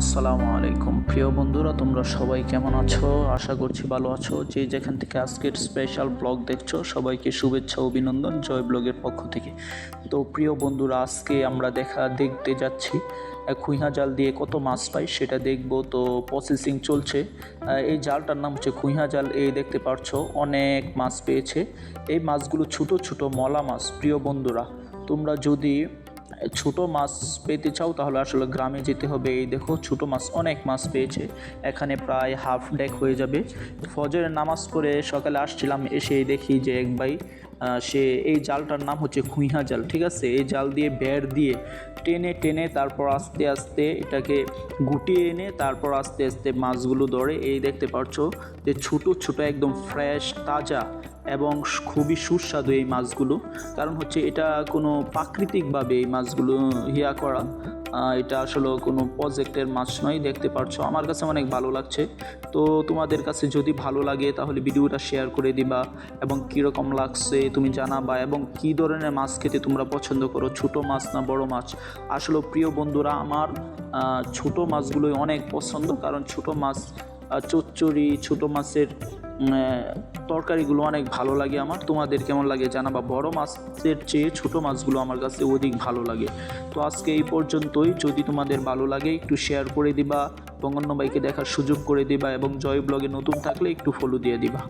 আসসালামু আলাইকুম। প্রিয় বন্ধুরা, তোমরা সবাই কেমন আছো? আশা করছি ভালো আছো। যে যেখান থেকে আজকের স্পেশাল ব্লগ দেখছ, সবাইকে শুভেচ্ছা, অভিনন্দন, জয় ব্লগের পক্ষ থেকে। তো প্রিয় বন্ধুরা, আজকে আমরা দেখা, দেখতে যাচ্ছি খুইহা জাল দিয়ে কত মাছ পাই সেটা দেখব। তো প্রসেসিং চলছে। এই জালটার নাম হচ্ছে খুইহা জাল। এই দেখতে পারছ, অনেক মাছ পেয়েছে। এই মাছগুলো ছোট ছোট মলা মাছ, প্রিয় বন্ধুরা। তোমরা যদি ছোট মাছ পেতে চাও, তাহলে আসলে গ্রামে যেতে হবে। এই দেখো, ছোট মাছ, অনেক মাছ পেয়েছে। এখানে প্রায় হাফ ডেক হয়ে যাবে। ফজরের নামাজ পড়ে সকালে আসছিলাম, এসে দেখি যে এক ভাই সে এই জালটার নাম হচ্ছে খুইহা জাল, ঠিক আছে? এই জাল দিয়ে বেড় দিয়ে টেনে টেনে তারপর আস্তে আস্তে এটাকে গুটিয়ে এনে তারপর আস্তে আস্তে মাছগুলো ধরে, এই দেখতে পাচ্ছ যে ছোট ছোট, একদম ফ্রেশ তাজা এবং খুবই সুস্বাদু এই মাছগুলো। কারণ হচ্ছে এটা কোনো প্রাকৃতিকভাবে এই মাছগুলো হিয়া করা এটা আসলে কোনো প্রজেক্টের মাছ নয়, দেখতে পারছ। আমার কাছে অনেক ভালো লাগছে। তো তোমাদের কাছে যদি ভালো লাগে তাহলে ভিডিওটা শেয়ার করে দিবা এবং কীরকম লাগছে তুমি জানাবা এবং কী ধরনের মাছ খেতে তোমরা পছন্দ করো, ছোট মাছ না বড় মাছ? আসলে প্রিয় বন্ধুরা, আমার ছোট মাছগুলোই অনেক পছন্দ। কারণ ছোট মাছ চচ্চড়ি, ছোট মাছের তরকারিগুলো অনেক ভালো লাগে আমার। তোমাদের কেমন লাগে জানা বা বড়ো মাছের চেয়ে ছোট মাছগুলো আমার কাছে অধিক ভালো লাগে। তো আজকে এই পর্যন্তই। যদি তোমাদের ভালো লাগে, একটু শেয়ার করে দিবা বঙ্গন্যবাইকে বাইকে দেখার সুযোগ করে দিবা এবং জয় ব্লগে নতুন থাকলে একটু ফলো দিয়ে দিবা।